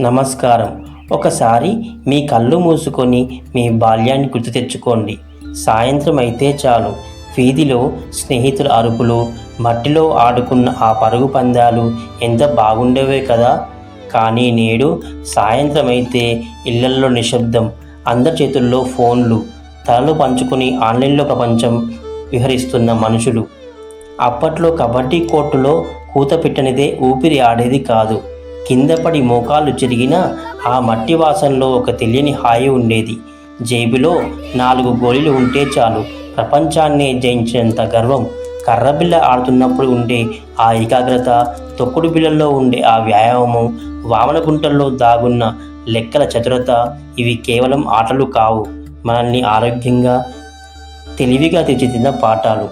నమస్కారం. ఒకసారి మీ కళ్ళు మూసుకొని మీ బాల్యాన్ని గుర్తు తెచ్చుకోండి. సాయంత్రం అయితే చాలు. వీధిలో స్నేహితుల అరుపులు మట్టిలో ఆడుకున్న ఆ పరుగు పందాలు ఎంత బాగుండేవే కదా! కానీ నేడు సాయంత్రం అయితే ఇళ్ళల్లో నిశ్శబ్దం. అందరి చేతుల్లో ఫోన్లు తలలు పంచుకొని ఆన్లైన్లో ప్రపంచం విహరిస్తున్న మనుషులు. అప్పట్లో కబడ్డీ కోర్టులో కూత పెట్టనిదే ఊపిరి ఆడేది కాదు. కిందపడి మోకాళ్ళు చిరిగినా ఆ మట్టి వాసనలో ఒక తెలియని హాయి ఉండేది. జేబులో నాలుగు గోళీలు ఉంటే చాలు. ప్రపంచాన్నే జయించినంత గర్వం. కర్రబిల్ల ఆడుతున్నప్పుడు ఉండే ఆ ఏకాగ్రత తొక్కుడు బిళ్ళల్లో ఉండే ఆ వ్యాయామం వామనగుంటల్లో దాగున్న లెక్కల చతురత ఇవి కేవలం ఆటలు కావు. మనల్ని ఆరోగ్యంగా తెలివిగా తీర్చిదిద్దిన పాఠాలు.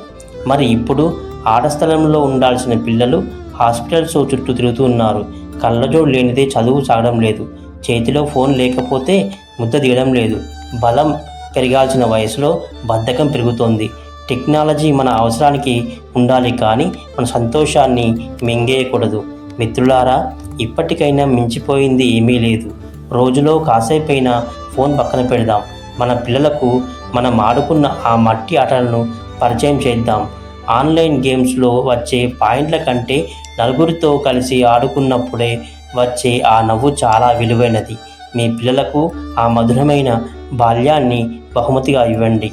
మరి ఇప్పుడు ఆట స్థలంలో ఉండాల్సిన పిల్లలు హాస్పిటల్స్ చుట్టూ తిరుగుతున్నారు కళ్ళజోడు లేనిదే చదువు సాగడం లేదు. చేతిలో ఫోన్ లేకపోతే ముద్ద తీయడం లేదు. బలం పెరగాల్సిన వయసులో బద్ధకం పెరుగుతోంది. టెక్నాలజీ మన అవసరానికి ఉండాలి కానీ మన సంతోషాన్ని మింగేయకూడదు. మిత్రులారా ఇప్పటికైనా మించిపోయింది ఏమీ లేదు. రోజులో కాసేపైనా ఫోన్ పక్కన పెడదాం. మన పిల్లలకు మనం ఆడుకున్న ఆ మట్టి ఆటలను పరిచయం చేద్దాం. ఆన్లైన్ గేమ్స్లో వచ్చే పాయింట్ల కంటే నలుగురితో కలిసి ఆడుకున్నప్పుడే వచ్చే ఆ నవ్వు చాలా విలువైనది. మీ పిల్లలకు ఆ మధురమైన బాల్యాన్ని బహుమతిగా ఇవ్వండి.